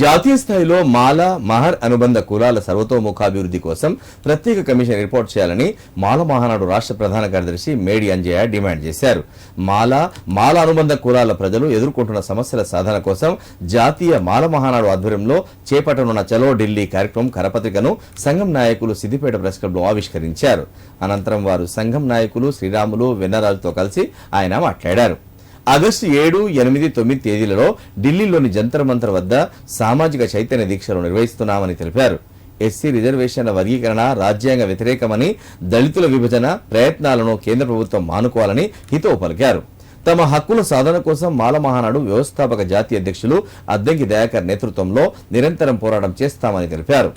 జాతీయ స్థాయిలో మాల మహర్ అనుబంధ కులాల సర్వతోముఖాభివృద్ధి కోసం ప్రత్యేక కమిషన్ ఏర్పాటు చేయాలని మాల మహానాడు రాష్ట్ర ప్రధాన కార్యదర్శి మేడి అంజయ్య డిమాండ్ చేశారు. మాల మాల అనుబంధ కులాల ప్రజలు ఎదుర్కొంటున్న సమస్యల సాధన కోసం జాతీయ మాల మహానాడు ఆధ్వర్యంలో చేపట్టనున్న చలో ఢిల్లీ కార్యక్రమం కరపత్రికను సంఘం నాయకులు సిద్దిపేట ప్రెస్ క్లబ్లో ఆవిష్కరించారు. అనంతరం వారు సంఘం నాయకులు శ్రీరాములు వెన్నరాజుతో కలిసి ఆయన మాట్లాడారు. ఆగస్టు ఏడు ఎనిమిది తొమ్మిది తేదీలలో ఢిల్లీలోని జంతర్ మంతర్ వద్ద సామాజిక చైతన్య దీక్షలు నిర్వహిస్తున్నామని తెలిపారు. ఎస్సీ రిజర్వేషన్ల వర్గీకరణ రాజ్యాంగ వ్యతిరేకమని దళితుల విభజన ప్రయత్నాలను కేంద్ర ప్రభుత్వం మానుకోవాలని హితవు పలికారు. తమ హక్కుల సాధన కోసం మాల మహానాడు వ్యవస్థాపక జాతీయ అధ్యక్షులు అద్దంకి దయాకర్ నేతృత్వంలో నిరంతరం పోరాటం చేస్తామని తెలిపారు.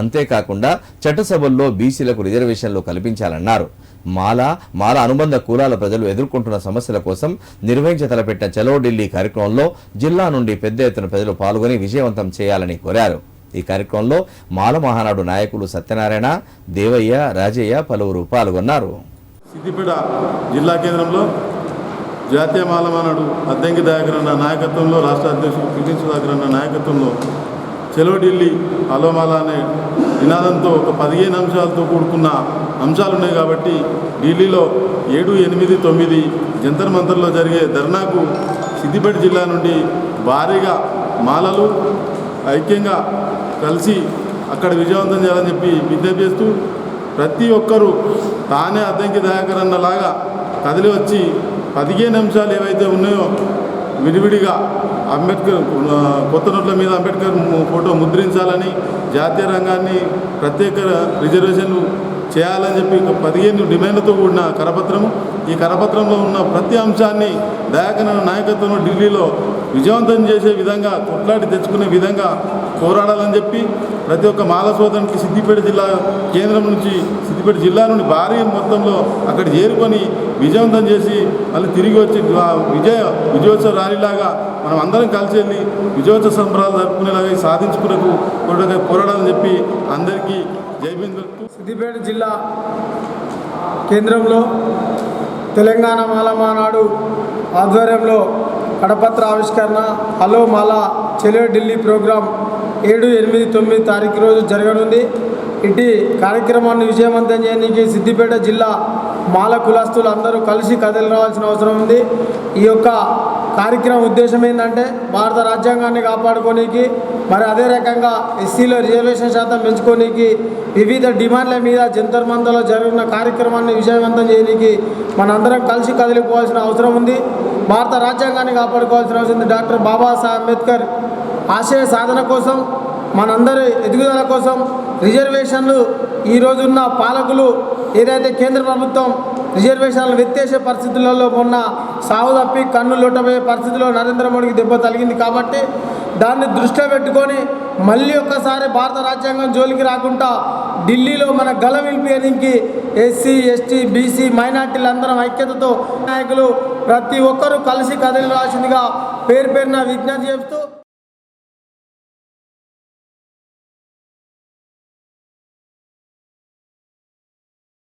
అంతేకాకుండా చట్టసభల్లో బీసీలకు రిజర్వేషన్లు కల్పించాలన్నారు. మాల మాల అనుబంధ కులాల ప్రజలు ఎదుర్కొంటున్న సమస్యల కోసం నిర్వహించ తలపెట్టిన చలో ఢిల్లీ కార్యక్రమంలో జిల్లా నుండి పెద్ద ఎత్తున ప్రజలు పాల్గొని విజయవంతం చేయాలని కోరారు. ఈ కార్యక్రమంలో మాల మహానాడు నాయకులు సత్యనారాయణ దేవయ్య రాజయ్య పలువురు పాల్గొన్నారు. సిద్దిపేట జిల్లా కేంద్రంలో జాతీయ మాలమానాడు అద్దంకి దాగరన్న నాయకత్వంలో రాష్ట్ర అధ్యక్షుడు పిటి దాగరన్న నాయకత్వంలో చెలో ఢిల్లీ అలోమాల అనే నినాదంతో ఒక పదిహేను అంశాలతో కూడుకున్న అంశాలు ఉన్నాయి కాబట్టి ఢిల్లీలో ఏడు ఎనిమిది తొమ్మిది జంతర్ మంతర్లో జరిగే ధర్నాకు సిద్దిపేట జిల్లా నుండి భారీగా మాలలు ఐక్యంగా కలిసి అక్కడ విజయవంతం చేయాలని చెప్పి విజ్ఞప్తి చేస్తూ ప్రతి ఒక్కరూ తానే అద్దంకి దయాకర్ కదిలి వచ్చి పదిహేను అంశాలు ఏవైతే ఉన్నాయో విడివిడిగా అంబేద్కర్ కొత్త నోట్ల మీద అంబేద్కర్ ఫోటో ముద్రించాలని జాతీయ రంగాన్ని ప్రత్యేక రిజర్వేషన్లు చేయాలని చెప్పి పదిహేను డిమాండ్లతో కూడిన కరపత్రము ఈ కరపత్రంలో ఉన్న ప్రతి అంశాన్ని దయాకర్ నాయకత్వంలో ఢిల్లీలో విజయవంతం చేసే విధంగా కొట్లాడి తెచ్చుకునే విధంగా పోరాడాలని చెప్పి ప్రతి ఒక్క మాల సోదరునికి సిద్దిపేట జిల్లా కేంద్రం నుంచి సిద్దిపేట జిల్లా నుండి భారీ మొత్తంలో అక్కడ చేరుకొని విజయవంతం చేసి మళ్ళీ తిరిగి వచ్చి విజయ విజయోత్సవ ర్యాలీలాగా మనం అందరం కలిసి వెళ్ళి విజయోత్సవ సంబరాలు జరుపుకునేలాగా సాధించుకునేకు పోరాడాలని చెప్పి అందరికీ జైబిందు సిద్దిపేట జిల్లా కేంద్రంలో తెలంగాణ మాలమానాడు ఆధ్వర్యంలో కడపత్ర ఆవిష్కరణ హలో మాలా చెలో ఢిల్లీ ప్రోగ్రాం ఏడు ఎనిమిది తొమ్మిది తారీఖు రోజు జరగనుంది. ఇటు కార్యక్రమాన్ని విజయవంతం చేయడానికి సిద్దిపేట జిల్లా మాల కులస్తులు అందరూ కలిసి కథలు రావాల్సిన అవసరం ఉంది. ఈ యొక్క కార్యక్రమం ఉద్దేశం ఏంటంటే భారత రాజ్యాంగాన్ని కాపాడుకోనికి మరి అదే రకంగా ఎస్సీలో రిజర్వేషన్ శాతం పెంచుకోనికి వివిధ డిమాండ్ల మీద జంతర్ మంతలో జరిగిన కార్యక్రమాన్ని విజయవంతం చేయడానికి మనందరం కలిసి కదిలిపోవాల్సిన అవసరం ఉంది. భారత రాజ్యాంగాన్ని కాపాడుకోవాల్సిన అవసరం ఉంది. డాక్టర్ బాబాసాహెబ్ అంబేద్కర్ ఆశయ సాధన కోసం మనందరి ఎదుగుదల కోసం రిజర్వేషన్లు ఈ రోజున్న పాలకులు ఏదైతే కేంద్ర ప్రభుత్వం రిజర్వేషన్లు వ్యత్యాస పరిస్థితులలో ఉన్న సాగు తప్పి కన్ను లొట్టబోయే పరిస్థితిలో నరేంద్ర మోడీకి దెబ్బ తగిలింది కాబట్టి దాన్ని దృష్టిలో పెట్టుకొని మళ్ళీ ఒక్కసారి భారత రాజ్యాంగం జోలికి రాకుండా ఢిల్లీలో మన గల విలిపేయడానికి ఎస్సీ ఎస్టీ బీసీ మైనార్టీలు అందరం ఐక్యతతో నాయకులు ప్రతి ఒక్కరూ కలిసి కదిలి రాసిందిగా పేరు పేరున విజ్ఞప్తి చేస్తూ